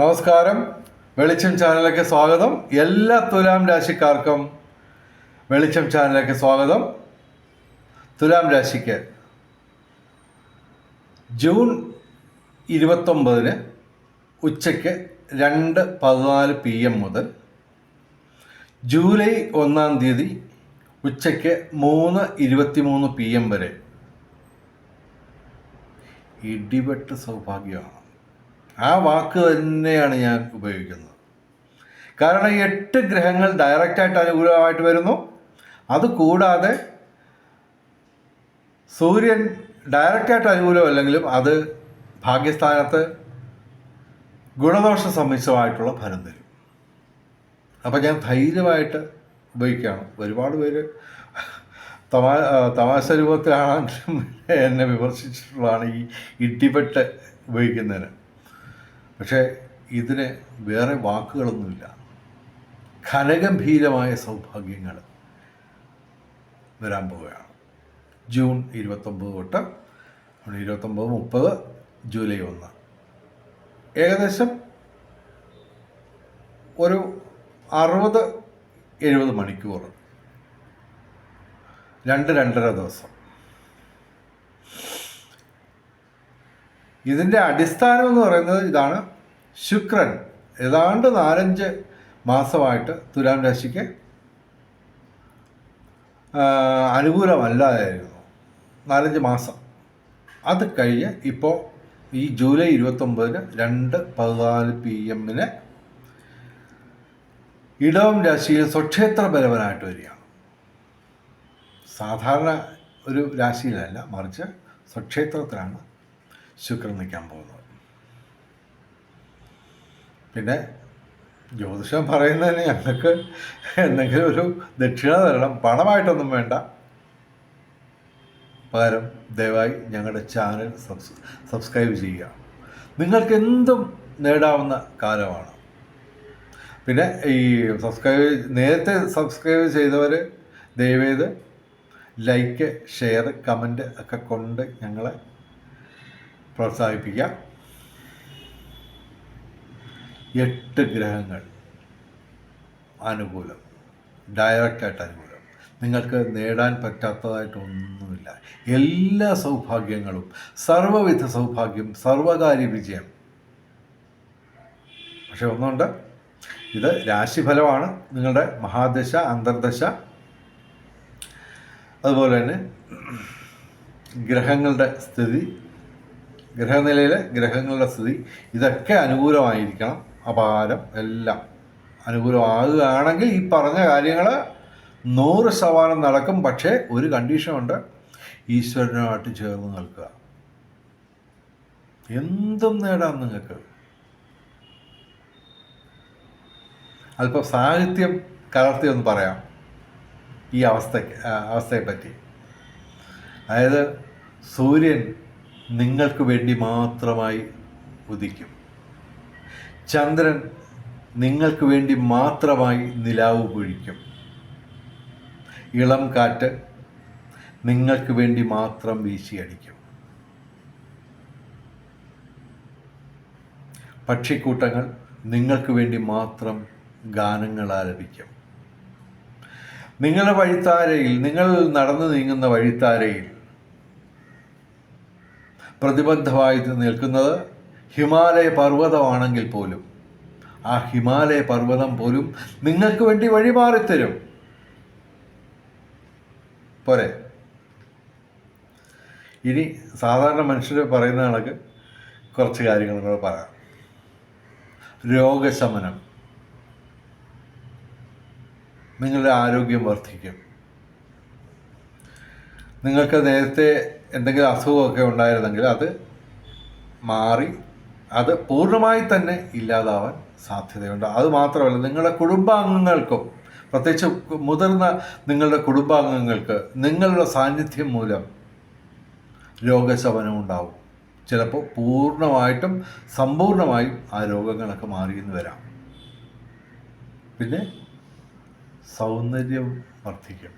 നമസ്കാരം. വെളിച്ചം ചാനലിലേക്ക് സ്വാഗതം. എല്ലാ തുലാം രാശിക്കാർക്കും വെളിച്ചം ചാനലിലേക്ക് സ്വാഗതം. തുലാം രാശിക്ക് ജൂൺ ഇരുപത്തൊമ്പതിന് ഉച്ചയ്ക്ക് രണ്ട് പതിനാല് പി എം മുതൽ ജൂലൈ ഒന്നാം തീയതി ഉച്ചയ്ക്ക് മൂന്ന് ഇരുപത്തിമൂന്ന് പി എം വരെ. ഇടിവെട്ട് സൗഭാഗ്യമാണ്. ആ വാക്ക് തന്നെയാണ് ഞാൻ ഉപയോഗിക്കുന്നത്. കാരണം എട്ട് ഗ്രഹങ്ങൾ ഡയറക്റ്റായിട്ട് അനുകൂലമായിട്ട് വരുന്നു. അതുകൂടാതെ സൂര്യൻ ഡയറക്റ്റായിട്ട് അനുകൂലമല്ലെങ്കിലും അത് ഭാഗ്യസ്ഥാനത്ത് ഗുണദോഷ സമ്മിശ്രമായിട്ടുള്ള ഫലം തരും. അപ്പം ഞാൻ ധൈര്യമായിട്ട് ഉപയോഗിക്കുകയാണ്. ഒരുപാട് പേര് തമാ തമാശ രൂപത്തിലാണെങ്കിലും എന്നെ വിമർശിച്ചിട്ടുള്ളതാണ് ഈ ഇട്ടിപ്പെട്ട് ഉപയോഗിക്കുന്നതിന്. പക്ഷേ ഇതിന് വേറെ വാക്കുകളൊന്നുമില്ല. ഘനഗംഭീരമായ സൗഭാഗ്യങ്ങൾ വരാൻ പോവുകയാണ്. ജൂൺ ഇരുപത്തൊമ്പത് തൊട്ട് ഇരുപത്തൊമ്പത് മുപ്പത് ജൂലൈ ഒന്ന്. ഏകദേശം ഒരു അറുപത് എഴുപത് മണിക്കൂർ. രണ്ട് രണ്ടര ദിവസം. ഇതിന്റെ അടിസ്ഥാനം എന്ന് പറയുന്നത് ഇതാണ് ശുക്രൻ ഏതാണ്ട് നാലഞ്ച് മാസമായിട്ട് തുലാം രാശിക്ക് ആ, അനുകൂലമല്ലാതായിരുന്നു. നാലഞ്ച് മാസം. അത് കഴിഞ്ഞ് ഇപ്പോൾ ഈ ജൂലൈ ഇരുപത്തൊമ്പതിന് രണ്ട് പതിനാല് പി എമ്മിന് ഇടവം രാശിയിൽ സ്വക്ഷേത്ര ബലവനായിട്ട് വരികയാണ്. സാധാരണ ഒരു രാശിയിലല്ല മറിച്ച് സ്വക്ഷേത്രത്തിലാണ് ശുക്രൻ നിൽക്കാൻ പോകുന്നത്. പിന്നെ ജ്യോതിഷം പറയുന്നതിന് ഞങ്ങൾക്ക് എന്തെങ്കിലും ഒരു ദക്ഷിണ തരണം. പണമായിട്ടൊന്നും വേണ്ട. പകരം ദയവായി ഞങ്ങളുടെ ചാനൽ സബ്സ് സബ്സ്ക്രൈബ് ചെയ്യുക. നിങ്ങൾക്ക് എന്തും നേടാവുന്ന കാലമാണ്. പിന്നെ ഈ സബ്സ്ക്രൈബ് നേരത്തെ സബ്സ്ക്രൈബ് ചെയ്തവർ ദയവേത് ലൈക്ക് ഷെയർ കമന്റ് ഒക്കെ കൊണ്ട് ഞങ്ങളെ പ്രോത്സാഹിപ്പിക്കാം എട്ട് ഗ്രഹങ്ങൾ അനുകൂലം ഡയറക്റ്റായിട്ട് അനുകൂലം. നിങ്ങൾക്ക് നേടാൻ പറ്റാത്തതായിട്ടൊന്നുമില്ല. എല്ലാ സൗഭാഗ്യങ്ങളും സർവവിധ സൗഭാഗ്യം സർവകാര്യ വിജയം. പക്ഷേ ഒന്നുണ്ട്. ഇത് രാശിഫലമാണ്. നിങ്ങളുടെ മഹാദശ അന്തർദശ. അതുപോലെ തന്നെ ഗ്രഹങ്ങളുടെ സ്ഥിതി ഗ്രഹനിലയിലെ ഗ്രഹങ്ങളുടെ സ്ഥിതി ഇതൊക്കെ അനുകൂലമായിരിക്കണം. അപാരം എല്ലാം. അനുകൂലമാകുകയാണെങ്കിൽ ഈ പറഞ്ഞ കാര്യങ്ങൾ നൂറ് ശതമാനം നടക്കും. പക്ഷേ ഒരു കണ്ടീഷനുണ്ട് ഈശ്വരനുമായിട്ട് ചേർന്ന് നിൽക്കുക. എന്തും നേടാം നിങ്ങൾക്ക്. അല്പം സാഹിത്യം കലർത്തി ഒന്ന് പറയാം. ഈ അവസ്ഥയ്ക്ക് ആ, അവസ്ഥയെപ്പറ്റി. അതായത് സൂര്യൻ നിങ്ങൾക്ക് വേണ്ടി മാത്രമായി ഉദിക്കും. ചന്ദ്രൻ നിങ്ങൾക്ക് വേണ്ടി മാത്രമായി നിലാവ് പൊഴിക്കും ഇളം കാറ്റ് നിങ്ങൾക്ക് വേണ്ടി മാത്രം വീശിയടിക്കും പക്ഷിക്കൂട്ടങ്ങൾ നിങ്ങൾക്ക് വേണ്ടി മാത്രം ഗാനങ്ങൾ ആലപിക്കും. നിങ്ങളുടെ വഴിത്താരയിൽ നിങ്ങൾ നടന്നു നീങ്ങുന്ന വഴിത്താരയിൽ പ്രതിബദ്ധമായി നിൽക്കുന്നത് ഹിമാലയ പർവതമാണെങ്കിൽ പോലും. ആ ഹിമാലയ പർവതം പോലും നിങ്ങൾക്ക് വേണ്ടി വഴിമാറിത്തരും പോരെ? ഇനി സാധാരണ മനുഷ്യർ പറയുന്ന കണക്ക് കുറച്ച് കാര്യങ്ങൾ കൂടെ പറയാം. രോഗശമനം. നിങ്ങളുടെ ആരോഗ്യം വർദ്ധിക്കും. നിങ്ങൾക്ക് നേരത്തെ എന്തെങ്കിലും അസുഖമൊക്കെ ഉണ്ടായിരുന്നെങ്കിൽ അത് മാറി അത് പൂർണമായി തന്നെ ഇല്ലാതാവാൻ സാധ്യതയുണ്ട്. അത് മാത്രമല്ല നിങ്ങളുടെ കുടുംബാംഗങ്ങൾക്കും പ്രത്യേകിച്ച് മുതിർന്ന നിങ്ങളുടെ കുടുംബാംഗങ്ങൾക്ക് നിങ്ങളുടെ സാന്നിധ്യം മൂലം രോഗശമനം ഉണ്ടാവും. ചിലപ്പോൾ പൂർണമായിട്ടും സമ്പൂർണമായും ആ രോഗങ്ങളൊക്കെ മാറിയെന്ന് വരാം. പിന്നെ സൗന്ദര്യം വർദ്ധിക്കും.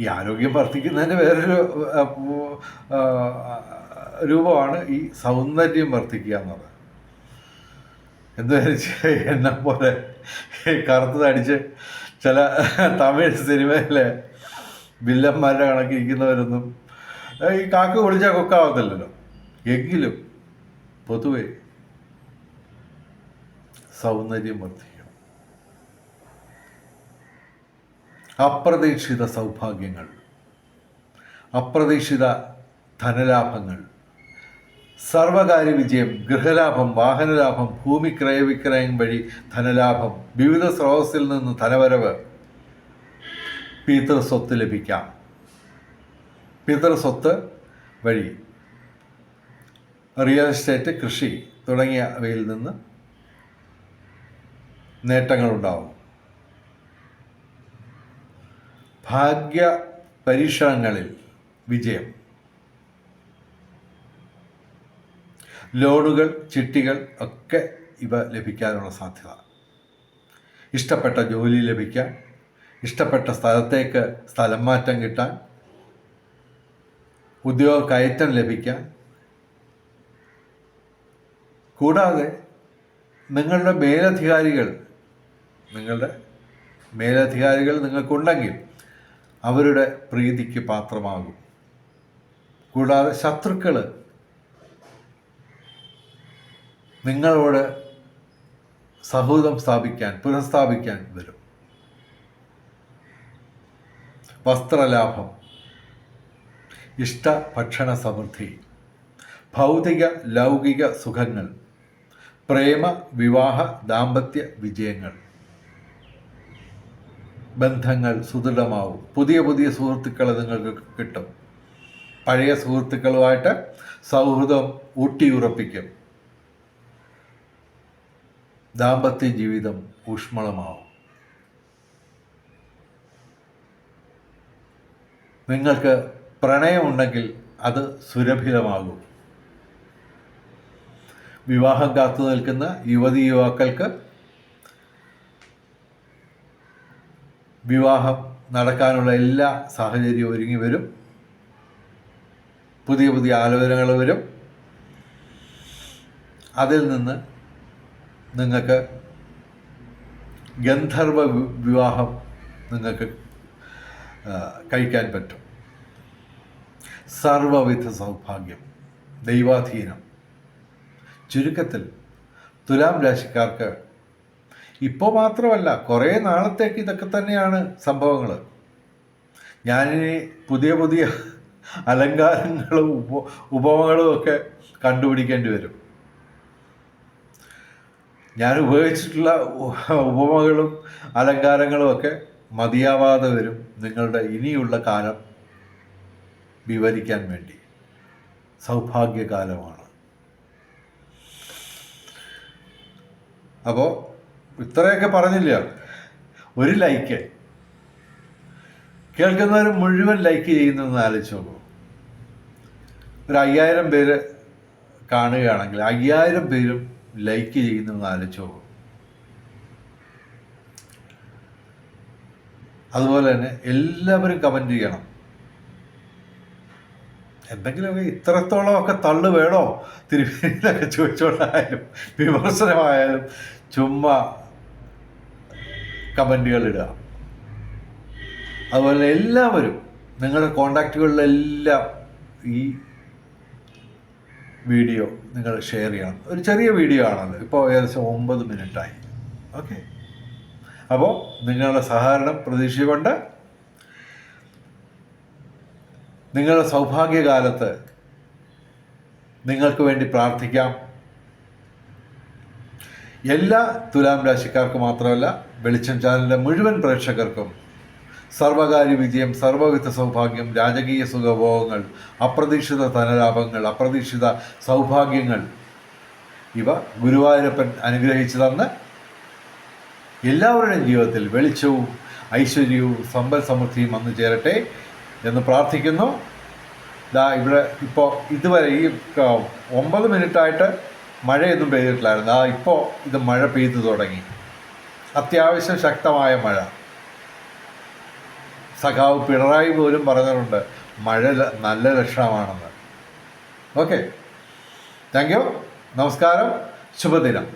ഈ ആരോഗ്യം വർദ്ധിക്കുന്നതിന് വേറൊരു രൂപമാണ് ഈ സൗന്ദര്യം വർദ്ധിക്കുക എന്നുള്ളത് എന്താ വെച്ച് എന്നെ പോലെ കറുത്തതടിച്ച് ചില തമിഴ് സിനിമയിലെ വില്ലന്മാരുടെ കണക്കിരിക്കുന്നവരൊന്നും ഈ കാക്ക വിളിച്ചാൽ കൊക്കാവത്തില്ലല്ലോ. എങ്കിലും പൊതുവെ സൗന്ദര്യം വർദ്ധിക്കും അപ്രതീക്ഷിത സൗഭാഗ്യങ്ങൾ അപ്രതീക്ഷിത ധനലാഭങ്ങൾ സർവകാര്യ വിജയം ഗൃഹലാഭം വാഹനലാഭം ഭൂമി ക്രയവിക്രയം വഴി ധനലാഭം വിവിധ സ്രോതസ്സിൽ നിന്ന് ധനവരവ് പിതൃസ്വത്ത് ലഭിക്കാം. പിതൃസ്വത്ത് വഴി റിയൽ എസ്റ്റേറ്റ് കൃഷി തുടങ്ങിയവയിൽ നിന്ന് നേട്ടങ്ങളുണ്ടാവും. ഭാഗ്യ പരീക്ഷണങ്ങളിൽ വിജയം. ലോണുകൾ ചിട്ടികൾ ഒക്കെ ഇവ ലഭിക്കാനുള്ള സാധ്യത. ഇഷ്ടപ്പെട്ട ജോലി ലഭിക്കാൻ ഇഷ്ടപ്പെട്ട സ്ഥലത്തേക്ക് സ്ഥലം മാറ്റം കിട്ടാൻ ഉദ്യോഗ കയറ്റം ലഭിക്കാൻ. കൂടാതെ നിങ്ങളുടെ മേലധികാരികൾ നിങ്ങളുടെ മേലധികാരികൾ നിങ്ങൾക്കുണ്ടെങ്കിൽ അവരുടെ പ്രീതിക്ക് പാത്രമാകും. കൂടാതെ ശത്രുക്കൾ നിങ്ങളോട് സൗഹൃദം സ്ഥാപിക്കാൻ പുനഃസ്ഥാപിക്കാൻ വരും. വസ്ത്രലാഭം ഇഷ്ട ഭക്ഷണ സമൃദ്ധി ഭൗതിക ലൗകിക സുഖങ്ങൾ പ്രേമ വിവാഹ ദാമ്പത്യ വിജയങ്ങൾ ബന്ധങ്ങൾ സുദൃഢമാവും. പുതിയ പുതിയ സുഹൃത്തുക്കളെ നിങ്ങൾക്ക് കിട്ടും. പഴയ സുഹൃത്തുക്കളുമായിട്ട് സൗഹൃദം ഊട്ടിയുറപ്പിക്കും. ദാമ്പത്യ ജീവിതം ഊഷ്മളമാവും. നിങ്ങൾക്ക് പ്രണയമുണ്ടെങ്കിൽ അത് സുരഭിലമാകും. വിവാഹം കാത്തു നിൽക്കുന്ന യുവതി യുവാക്കൾക്ക് വിവാഹം നടക്കാനുള്ള എല്ലാ സാഹചര്യവും ഒരുങ്ങി വരും. പുതിയ പുതിയ ആലോചനകൾ വരും. അതിൽ നിന്ന് നിങ്ങൾക്ക് ഗന്ധർവ വിവാഹം നിങ്ങൾക്ക് കഴിക്കാൻ പറ്റും. സർവവിധ സൗഭാഗ്യം ദൈവാധീനം. ചുരുക്കത്തിൽ തുലാം രാശിക്കാർക്ക് ഇപ്പോൾ മാത്രമല്ല കുറേ നാളത്തേക്ക് ഇതൊക്കെ തന്നെയാണ് സംഭവങ്ങൾ. ഞാനിനി പുതിയ പുതിയ അലങ്കാരങ്ങളും ഉപ ഉപമകളും ഒക്കെ കണ്ടുപിടിക്കേണ്ടി വരും. ഞാൻ ഉപയോഗിച്ചിട്ടുള്ള ഉപമകളും അലങ്കാരങ്ങളും ഒക്കെ മതിയാവാതെ വരും നിങ്ങളുടെ ഇനിയുള്ള കാലം വിവരിക്കാൻ വേണ്ടി. സൗഭാഗ്യകാലമാണ്. അപ്പോൾ ഇത്രയൊക്കെ പറഞ്ഞില്ല. ഒരു ലൈക്ക്. കേൾക്കുന്നവർ മുഴുവൻ ലൈക്ക് ചെയ്യുന്നതെന്ന് ആലോചിച്ച് നോക്കൂ. ഒരു അയ്യായിരം പേര് കാണുകയാണെങ്കിൽ അയ്യായിരം പേരും ലൈക്ക് ചെയ്യുന്നതെന്ന് ആലോചിച്ചോ അതുപോലെ തന്നെ എല്ലാവരും കമന്റ് ചെയ്യണം. എന്തെങ്കിലുമൊക്കെ ഇത്രത്തോളമൊക്കെ തള്ളു വേണോ? തിരുപ്പതിയിലൊക്കെ ചോദിച്ചോണ്ടായാലും വിമർശനമായാലും ചുമ്മാ കമന്റുകൾ ഇടുക. അതുപോലെ എല്ലാവരും നിങ്ങളുടെ കോണ്ടാക്റ്റുകളിലെല്ലാം ഈ വീഡിയോ നിങ്ങൾ ഷെയർ ചെയ്യണം. ഒരു ചെറിയ വീഡിയോ ആണല്ലോ ഇപ്പോൾ ഏകദേശം ഒമ്പത് മിനിറ്റായി. ഓക്കെ. അപ്പോൾ നിങ്ങളുടെ സഹകരണം പ്രതീക്ഷിച്ചുകൊണ്ട് നിങ്ങളുടെ സൗഭാഗ്യകാലത്ത് നിങ്ങൾക്ക് വേണ്ടി പ്രാർത്ഥിക്കാം. എല്ലാ തുലാം രാശിക്കാർക്കും മാത്രമല്ല വെളിച്ചം ചാനലിന്റെ മുഴുവൻ പ്രേക്ഷകർക്കും സർവകാര്യ വിജയം സർവവിധ സൗഭാഗ്യം രാജകീയ സുഖഭോഗങ്ങൾ അപ്രതീക്ഷിത ധനലാഭങ്ങൾ അപ്രതീക്ഷിത സൗഭാഗ്യങ്ങൾ. ഇവ ഗുരുവായൂരപ്പൻ അനുഗ്രഹിച്ചു തന്ന് എല്ലാവരുടെയും ജീവിതത്തിൽ വെളിച്ചവും ഐശ്വര്യവും സമ്പൽ സമൃദ്ധിയും വന്നു ചേരട്ടെ എന്ന് പ്രാർത്ഥിക്കുന്നു. ദാ ഇവിടെ ഇപ്പോൾ ഇതുവരെ ഈ ഒമ്പത് മിനിറ്റായിട്ട് മഴയൊന്നും പെയ്തിട്ടില്ലായിരുന്നു. ആ ഇപ്പോൾ ഇത് മഴ പെയ്തു തുടങ്ങി. അത്യാവശ്യം ശക്തമായ മഴ. സഖാവ് പിണറായി പോലും പറഞ്ഞിട്ടുണ്ട് മഴ നല്ല ലക്ഷണമാണെന്ന്. ഓക്കെ താങ്ക് യു നമസ്കാരം. ശുഭദിനം.